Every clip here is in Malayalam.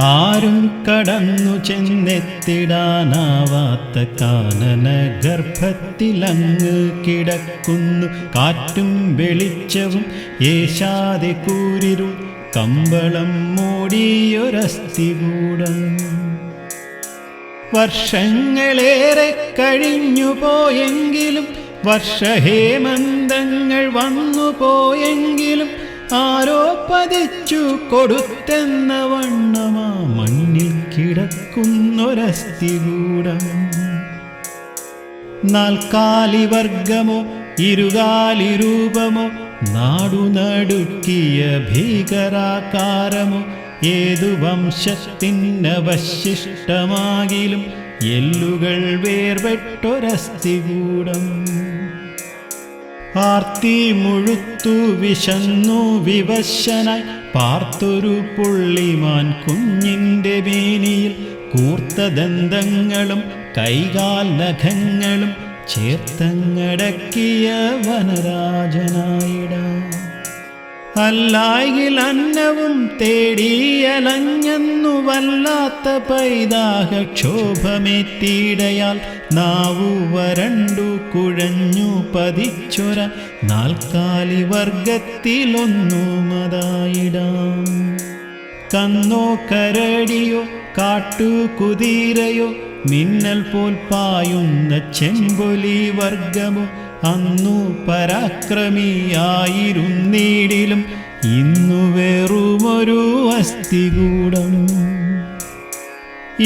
ആരും കടന്നു ചെന്നെത്തിടാനാവാത്ത കാനന ഗർഭത്തിലങ്ങ് കിടക്കുന്നു. കാറ്റും വെളിച്ചവും ഏശാതെ കൂരിരും. കമ്പളം മൂടിയൊരസ്ഥികൂടം. വർഷങ്ങളേറെ കഴിഞ്ഞു പോയെങ്കിലും വർഷഹേമന്തങ്ങൾ വന്നു പോയെങ്കിലും ആരോ പതിച്ചു കൊടുത്തെന്ന വണ്ണമാ മണ്ണിൽ കിടക്കുന്നൊരസ്ഥികൂടം. നാൽക്കാലി വർഗമോ ഇരുകാലി രൂപമോ നാടു നടുക്കിയ ഭീകരാകാരമോ ഏതു വംശത്തിനവശിഷ്ടമാകിലും എല്ലുകൾ വേർപെട്ടൊരസ്ഥികൂടം. ആർത്തി മുഴുത്തു വിശന്നു വിവശനായി. പാർത്തൊരു പുള്ളിമാൻ കുഞ്ഞിന്റെ മേനിയിൽ കൂർത്ത ദന്തങ്ങളും കൈകാൽ നഖങ്ങളും ചേർത്തങ്ങടക്കിയ വനരാജനായിടാം. അല്ലായിൽ അന്നവും തേടിയലഞ്ഞെന്നു വല്ലാത്ത പൈതാഹ ക്ഷോഭമേറ്റീടയാൽ നാവു വരണ്ടു കുഴഞ്ഞു പതിച്ചൊര നാൽക്കാലി വർഗത്തിലൊന്നു മതായിടാം. കന്നോ കരടിയോ കാട്ടു കുതിരയോ മിന്നൽ പോൽ പായുന്ന ചെമ്പൊലി വർഗമോ അന്നു പരാക്രമിയായിരുന്നീടിലും ഇന്നു വെറുമൊരു അസ്ഥികൂടം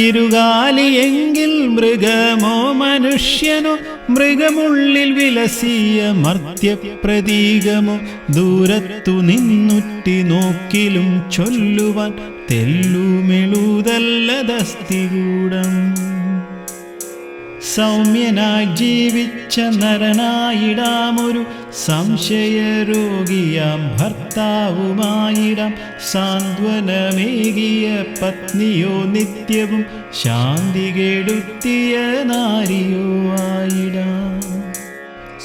ഇരുകാലിയെങ്കിൽ മൃഗമോ മനുഷ്യനോ മൃഗമുള്ളിൽ വിലസിയ മർത്യപ്രതീകമോ ദൂരത്തു നിന്നുറ്റി നോക്കിലും ചൊല്ലുവാൻ തെല്ലുമെളുതല്ലതസ്ഥികൂടം സൗമ്യനായി ജീവിച്ച നരനായിടാമൊരു സംശയരോഗിയാം ഭർത്താവുമായിടാം സാന്ത്വനമേകിയ പത്നിയോ നിത്യവും ശാന്തി കെടുത്തിയ നാരിയോ ആയിടാം.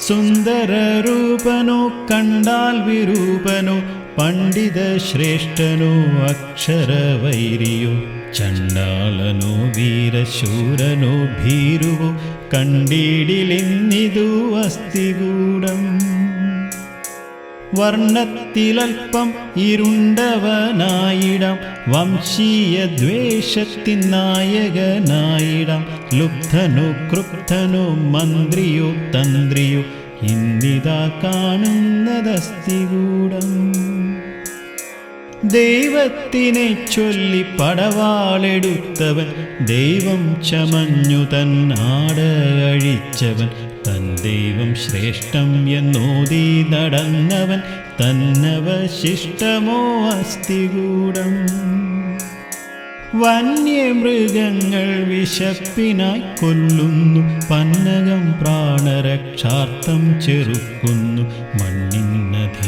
സുന്ദരരൂപനോ കണ്ടാൽ വിരൂപനോ പണ്ഡിത ശ്രേഷ്ഠനോ അക്ഷരവൈരിയോ ചണ്ടാളനോ വീരശൂരനോ ഭീരുവോ കണ്ടിടിലിന്നിതു അസ്ഥികൂടം. വർണത്തിലൽപ്പം ഇരുണ്ടവനായിടാം വംശീയ ദ്വേഷത്തിൻ നായകനായിടാം ലുബ്ധനോ ക്രുബ്ധനോ മന്ത്രിയോ തന്ത്രിയോ ഇന്നിതാ കാണുന്നതസ്ഥികൂടം. ദൈവത്തിനെ ചൊല്ലി പടവാളെടുത്തവൻ ദൈവം ചമഞ്ഞു തന്നാട് അഴിച്ചവൻ തൻ ദൈവം ശ്രേഷ്ഠം എന്നോതി നടന്നവൻ തന്നവശിഷ്ടമോ അസ്ഥികൂടം. വന്യമൃഗങ്ങൾ വിശപ്പിനായി കൊല്ലുന്നു പന്നകം പ്രാണരക്ഷാർത്ഥം ചെറുക്കുന്നു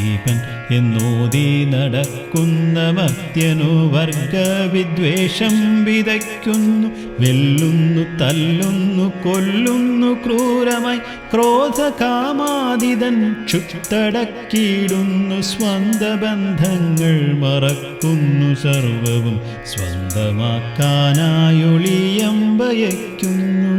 മണ്ണിന്നധീപൻ എന്നോതി നടക്കുന്ന മർത്യനോ വർഗവിദ്വേഷം വിതയ്ക്കുന്നു വെല്ലുന്നു തല്ലുന്നു കൊല്ലുന്നു ക്രൂരമായി ക്രോധകാമാതിതൻ ചുട്ടടക്കിയിടുന്നു സ്വന്ത ബന്ധങ്ങൾ മറക്കുന്നു സർവവും സ്വന്തമാക്കാനായൊളിയമ്പയക്കുന്നു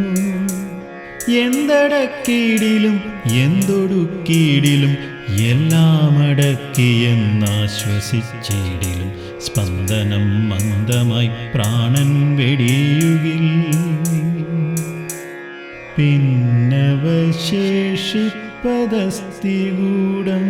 എന്തടക്കീടിലും എന്തൊടുക്കീടിലും എല്ലാം അടക്കിയെന്നാശ്വസിച്ചിടിലും സ്പന്ദനം മന്ദമായി പ്രാണൻ വെടിയുകിൽ. പിന്നവശേഷിപ്പതസ്തികൂടം